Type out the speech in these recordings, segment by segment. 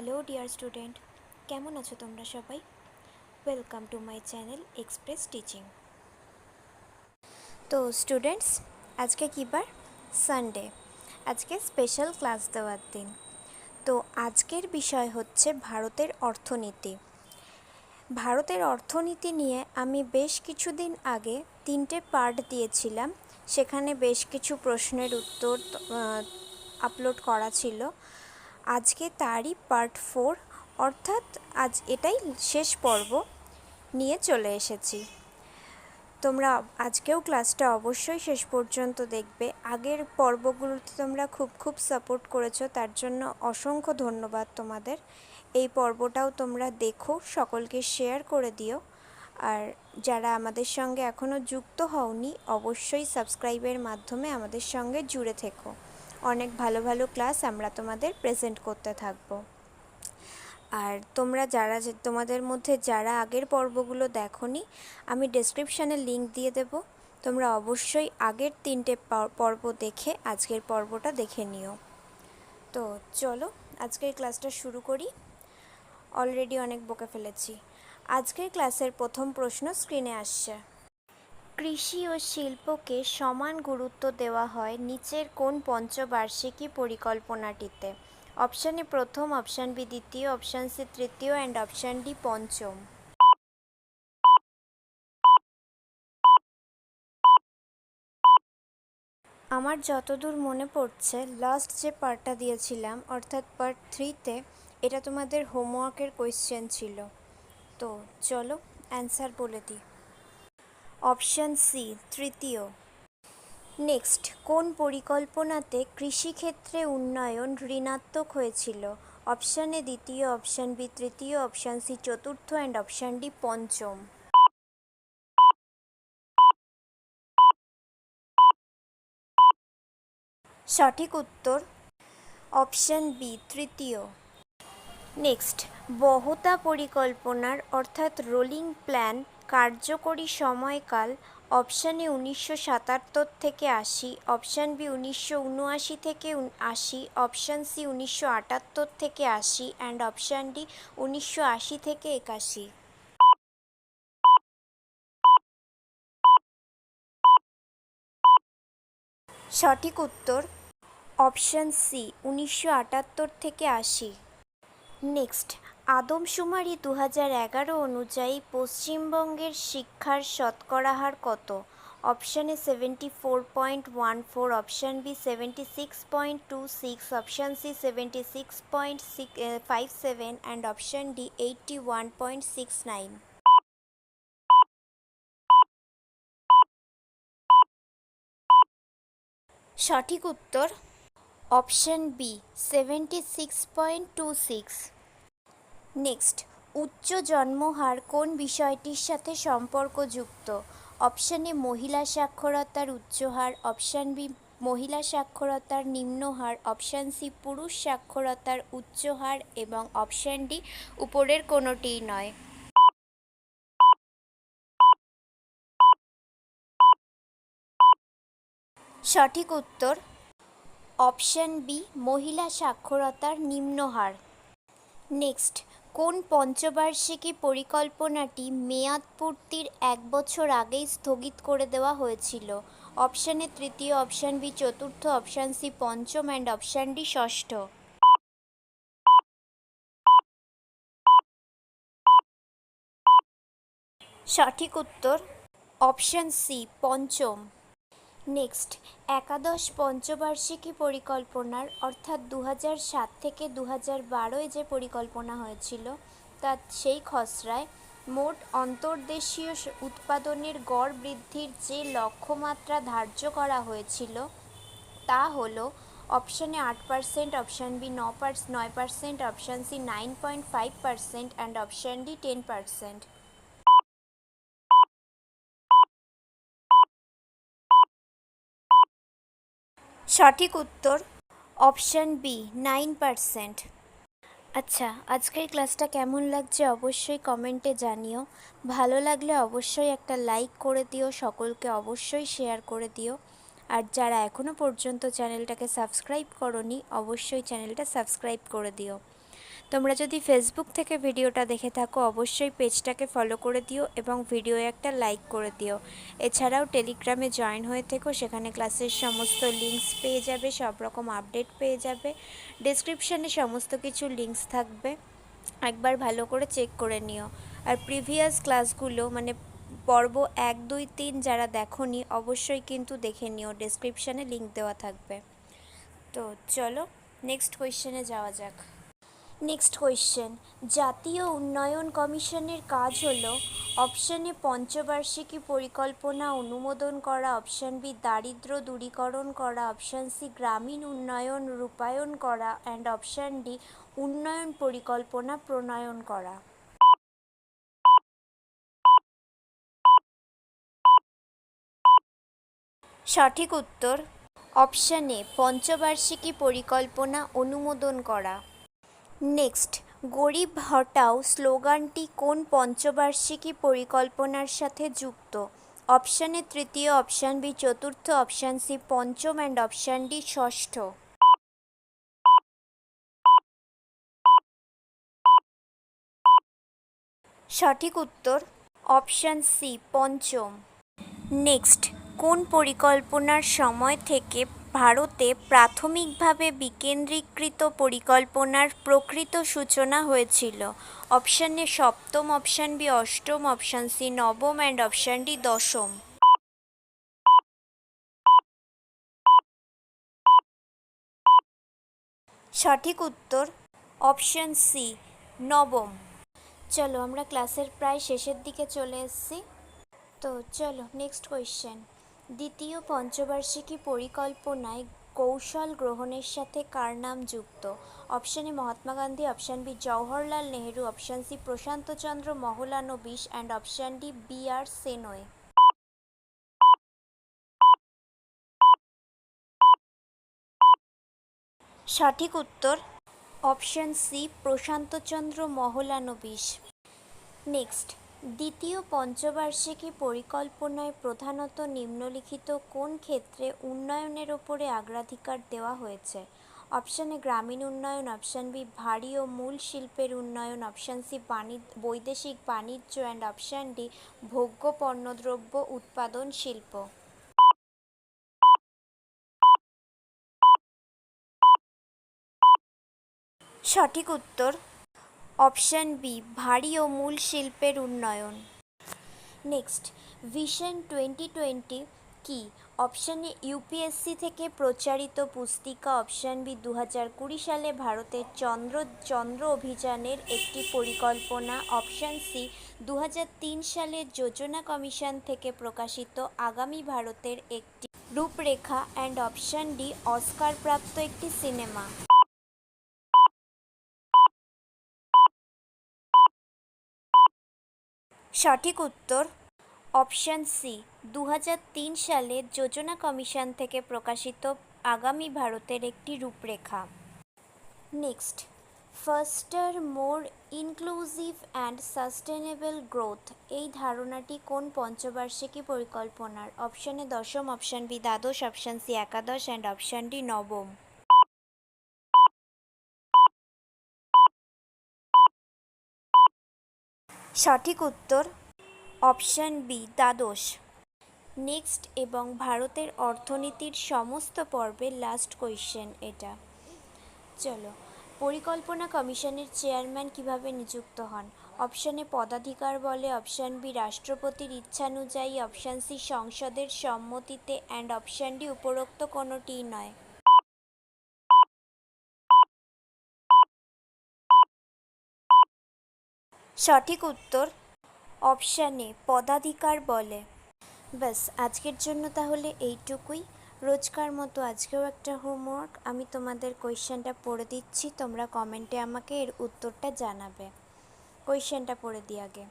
Hello dear student, কেমন আছো তোমরা সবাই? Welcome to my channel express teaching তো স্টুডেন্টস, আজকে কী বার? সানডে আজকে স্পেশাল ক্লাস দেওয়ার দিন। তো আজকের বিষয় হচ্ছে ভারতের অর্থনীতি। ভারতের অর্থনীতি নিয়ে আমি বেশ কিছুদিন আগে তিনটে পার্ট দিয়েছিলাম। সেখানে বেশ কিছু প্রশ্নের উত্তর আপলোড করা ছিল। আজকে তারই পার্ট ফোর অর্থাৎ আজ এটাই শেষ পর্ব নিয়ে চলে এসেছি। তোমরা আজকেও ক্লাসটা অবশ্যই শেষ পর্যন্ত দেখবে। আগের পর্বগুলোতে তোমরা খুব খুব সাপোর্ট করেছ, তার জন্য অসংখ্য ধন্যবাদ তোমাদের। এই পর্বটাও তোমরা দেখো, সকলকে শেয়ার করে দিও। আর যারা আমাদের সঙ্গে এখনও যুক্ত হওনি, অবশ্যই সাবস্ক্রাইবের মাধ্যমে আমাদের সঙ্গে জুড়ে থেকো। অনেক ভালো ভালো ক্লাস আমরা তোমাদের প্রেজেন্ট করতে থাকব। আর তোমরা যারা তোমাদের মধ্যে যারা আগের পর্বগুলো দেখনি, আমি ডেসক্রিপশানে লিংক দিয়ে দেব। তোমরা অবশ্যই আগের তিনটে পর্ব দেখে আজকের পর্বটা দেখে নিও। তো চলো, আজকের ক্লাসটা শুরু করি। অলরেডি অনেক বকে ফেলেছি। আজকের ক্লাসের প্রথম প্রশ্ন স্ক্রিনে আসছে। কৃষি ও শিল্পকে সমান গুরুত্ব দেওয়া হয় নিচের কোন পঞ্চবার্ষিকী পরিকল্পনাটিতে? অপশান এ প্রথম অপশান বি দ্বিতীয় অপশান সি তৃতীয় অ্যান্ড অপশান ডি পঞ্চম। আমার যতদূর মনে পড়ছে লাস্ট যে পার্টটা দিয়েছিলাম, অর্থাৎ পার্ট থ্রিতে এটা তোমাদের হোমওয়ার্কের কোয়েশ্চেন ছিল। তো চলো অ্যান্সার বলে দিই। অপশান সি তৃতীয়। নেক্সট কোন পরিকল্পনাতে কৃষিক্ষেত্রে উন্নয়ন ঋণাত্মক হয়েছিল? অপশান এ দ্বিতীয়, অপশান বি তৃতীয়, অপশান সি চতুর্থ অ্যান্ড অপশান ডি পঞ্চম। সঠিক উত্তর, অপশান বি তৃতীয়। নেক্সট বহতা পরিকল্পনার, অর্থাৎ রোলিং প্ল্যান কার্যকরী সময়কাল অপশান এ উনিশশো সাতাত্তর থেকে আশি, অপশান বি উনিশশো উনআশি থেকে আশি, অপশান সি উনিশশো আটাত্তর থেকে আশি অ্যান্ড অপশান ডি উনিশশো আশি থেকে একাশি। সঠিক উত্তর অপশান সি উনিশশো আটাত্তর থেকে আশি। নেক্সট আদমশুমারি দু হাজার এগারো অনুযায়ী পশ্চিমবঙ্গের শিক্ষার শতকরা হার কত? Option A seventy four point one four option B seventy six point two six option C seventy six point six five seven and option D eighty one point six nine সঠিক উত্তর option B seventy six point two six next উচ্চ জন্মহার কোন বিষয়টির সাথে সম্পর্কযুক্ত? Option A মহিলা সাক্ষরতার উচ্চ হার অপশান বি মহিলা সাক্ষরতার নিম্ন হার অপশান সি পুরুষ সাক্ষরতার উচ্চ হার এবং অপশান ডি উপরের কোনোটিই নয়। সঠিক উত্তর অপশান বি মহিলা সাক্ষরতার নিম্ন হার নেক্সট কোন পঞ্চবার্ষিকী পরিকল্পনাটি মেয়াদ পূর্তির এক বছর আগেই স্থগিত করে দেওয়া হয়েছিল? অপশান তৃতীয়, অপশান বি, চতুর্থ, অপশান সি, পঞ্চম অ্যান্ড অপশান ডি, ষষ্ঠ। সঠিক উত্তর অপশান সি, পঞ্চম। নেক্সট একাদশ পঞ্চবার্ষিকী পরিকল্পনার, অর্থাৎ দু সাত থেকে দু হাজার বারোয় যে পরিকল্পনা হয়েছিল তা সেই খসড়ায় মোট অন্তর্দেশীয় উৎপাদনের গড় বৃদ্ধির যে লক্ষ্যমাত্রা ধার্য করা হয়েছিল, তা হল অপশানে আট পার্সেন্ট, অপশান বি ন নয় percent, option C nine point five percent, and option D ten percent. সঠিক উত্তর অপশান বি নাইন পারসেন্ট আচ্ছা আজকের ক্লাসটা কেমন লাগছে অবশ্যই কমেন্টে জানিও। ভালো লাগলে অবশ্যই একটা লাইক করে দিও, সকলকে অবশ্যই শেয়ার করে দিও। আর যারা এখনও পর্যন্ত চ্যানেলটাকে সাবস্ক্রাইব করনি, অবশ্যই চ্যানেলটা সাবস্ক্রাইব করে দিও। তোমরা যদি ফেসবুক থেকে ভিডিওটা দেখে থাকো, অবশ্যই পেজটাকে ফলো করে দিও এবং ভিডিও একটা লাইক করে দিও। এছাড়াও টেলিগ্রামে জয়েন হয়ে থেকো, সেখানে ক্লাসের সমস্ত লিঙ্কস পেয়ে যাবে, সব রকম আপডেট পেয়ে যাবে। ডেসক্রিপশানে সমস্ত কিছু লিঙ্কস থাকবে। একবার ভালো করে চেক করে নিও। আর প্রিভিয়াস ক্লাসগুলো মানে পর্ব এক, দুই, তিন যারা দেখোনি, অবশ্যই কিন্তু দেখে নিও। ডেসক্রিপশানে লিঙ্ক দেওয়া থাকবে। তো চলো নেক্সট কোয়েশ্চেনে যাওয়া যাক। নেক্সট কোয়েশ্চেন জাতীয় উন্নয়ন কমিশনের কাজ হলো অপশানে পঞ্চবার্ষিকী পরিকল্পনা অনুমোদন করা অপশান বি দারিদ্র দূরীকরণ করা অপশান সি গ্রামীণ উন্নয়ন রূপায়ণ করা অ্যান্ড অপশান ডি উন্নয়ন পরিকল্পনা প্রণয়ন করা। সঠিক উত্তর অপশান পঞ্চবার্ষিকী পরিকল্পনা অনুমোদন করা। নেক্সট গরিব হটাও স্লোগানটি কোন পঞ্চবার্ষিকী পরিকল্পনার সাথে যুক্ত? অপশানে তৃতীয় অপশান বি চতুর্থ অপশান সি পঞ্চম অ্যান্ড অপশান ডি ষষ্ঠ। সঠিক উত্তর অপশান সি পঞ্চম। নেক্সট কোন পরিকল্পনার সময় থেকে ভারতে প্রাথমিকভাবে বিকেন্দ্রীকৃত পরিকল্পনার প্রকৃত সূচনা হয়েছিল। অপশানে সপ্তম অপশান বি অষ্টম অপশান সি নবম অ্যান্ড অপশান ডি দশম। সঠিক উত্তর অপশান সি নবম। চলো আমরা ক্লাসের প্রায় শেষের দিকে চলে এসেছি। তো চলো নেক্সট কোয়েশ্চেন দ্বিতীয় পঞ্চবার্ষিকী পরিকল্পনায় কৌশল গ্রহণের সাথে কার নাম যুক্ত? Option A Mahatma Gandhi option B Jawaharlal Nehru option C Prasanta Chandra Mahalanobis and option D B R Shenoy. সঠিক উত্তর option C Prasanta Chandra Mahalanobis next দ্বিতীয় পঞ্চবার্ষিকী পরিকল্পনায় প্রধানত নিম্নলিখিত কোন ক্ষেত্রে উন্নয়নের ওপরে অগ্রাধিকার দেওয়া হয়েছে? অপশানে গ্রামীণ উন্নয়ন, অপশান বি ভারী ও মূল শিল্পের উন্নয়ন, অপশান সি বাণিজ্য, বৈদেশিক বাণিজ্য অ্যান্ড অপশান ডি ভোগ্য পণ্যদ্রব্য, উৎপাদন, শিল্প। সঠিক উত্তর অপশান বি, ভারী ও মূল শিল্পের উন্নয়ন। নেক্সট, ভিশন টোয়েন্টি টোয়েন্টি কি? অপশানে ইউপিএসসি থেকে প্রচারিত পুস্তিকা। অপশান বি দু হাজার কুড়ি সালে ভারতের চন্দ্র চন্দ্র অভিযানের একটি পরিকল্পনা। অপশান সি দু তিন সালে যোজনা কমিশন থেকে প্রকাশিত। আগামী ভারতের একটি রূপরেখা। অ্যান্ড অপশান ডি, অস্কারপ্রাপ্ত একটি সিনেমা। সঠিক উত্তর অপশান সি। দু হাজার তিন সালে যোজনা কমিশন থেকে প্রকাশিত আগামী ভারতের একটি রূপরেখা। Next faster more inclusive and sustainable growth. এই ধারণাটি কোন পঞ্চবার্ষিকী পরিকল্পনার? অপশানে দশম, অপশান বি দ্বাদশ, অপশান সি একাদশ, অ্যান্ড অপশান ডি নবম। সঠিক উত্তর অপশান বি, দ্বাদশ। নেক্সট এবং ভারতের অর্থনীতির সমস্ত পর্বের লাস্ট কোয়েশ্চেন এটা। চলো, পরিকল্পনা কমিশনের চেয়ারম্যান কীভাবে নিযুক্ত হন? অপশানে পদাধিকার বলে অপশান বি, রাষ্ট্রপতির ইচ্ছানুযায়ী অপশান সি, সংসদের সম্মতিতে অ্যান্ড অপশান ডি, উপরোক্ত কোনোটিই নয়। সঠিক উত্তর অপশানে পদাধিকার বলে। ব্যাস, আজকের জন্য তাহলে এইটুকুই। রোজকার মতো আজকেও একটা হোমওয়ার্ক। আমি তোমাদের কোয়েশ্চেনটা পড়ে দিচ্ছি। তোমরা কমেন্টে আমাকে এর উত্তরটা জানাবে। কোয়েশ্চেনটা পড়ে দিই আগে।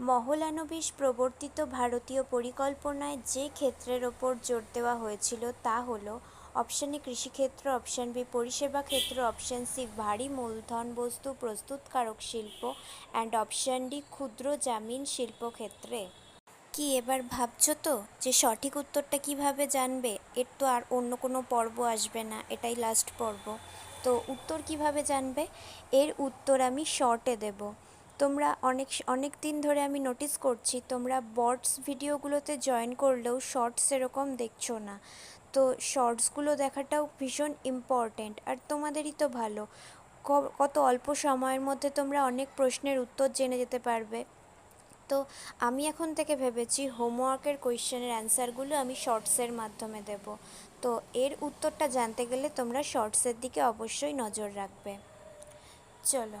মহলানবিশ প্রবর্তিত ভারতীয় পরিকল্পনায় যে ক্ষেত্রের ওপর জোর দেওয়া হয়েছিল তা হলো অপশানে কৃষিক্ষেত্র অপশান বি পরিষেবা ক্ষেত্র, অপশান সি ভারী মূলধন বস্তু প্রস্তুতকারক শিল্প অ্যান্ড অপশান ডি ক্ষুদ্র জামিন শিল্পক্ষেত্রে কি এবার ভাবছ তো যে সঠিক উত্তরটা কীভাবে জানবে? এর তো আর অন্য কোনো পর্ব আসবে না, এটাই লাস্ট পর্ব। তো উত্তর কীভাবে জানবে? এর উত্তর আমি শর্টে দেব। তোমরা অনেক অনেক দিন ধরে আমি নোটিস করছি, তোমরা বটস ভিডিওগুলোতে জয়েন করলেও শর্টস এরকম দেখছ না। তো শর্টসগুলো দেখাটাও ভীষণ ইম্পর্ট্যান্ট আর তোমাদেরই তো ভালো। কত অল্প সময়ের মধ্যে তোমরা অনেক প্রশ্নের উত্তর জেনে যেতে পারবে। তো আমি এখন থেকে ভেবেছি হোমওয়ার্কের কোয়েশ্চেনের অ্যান্সারগুলো আমি শর্টসের মাধ্যমে দেব। তো এর উত্তরটা জানতে গেলে তোমরা শর্টসের দিকে অবশ্যই নজর রাখবে। চলো।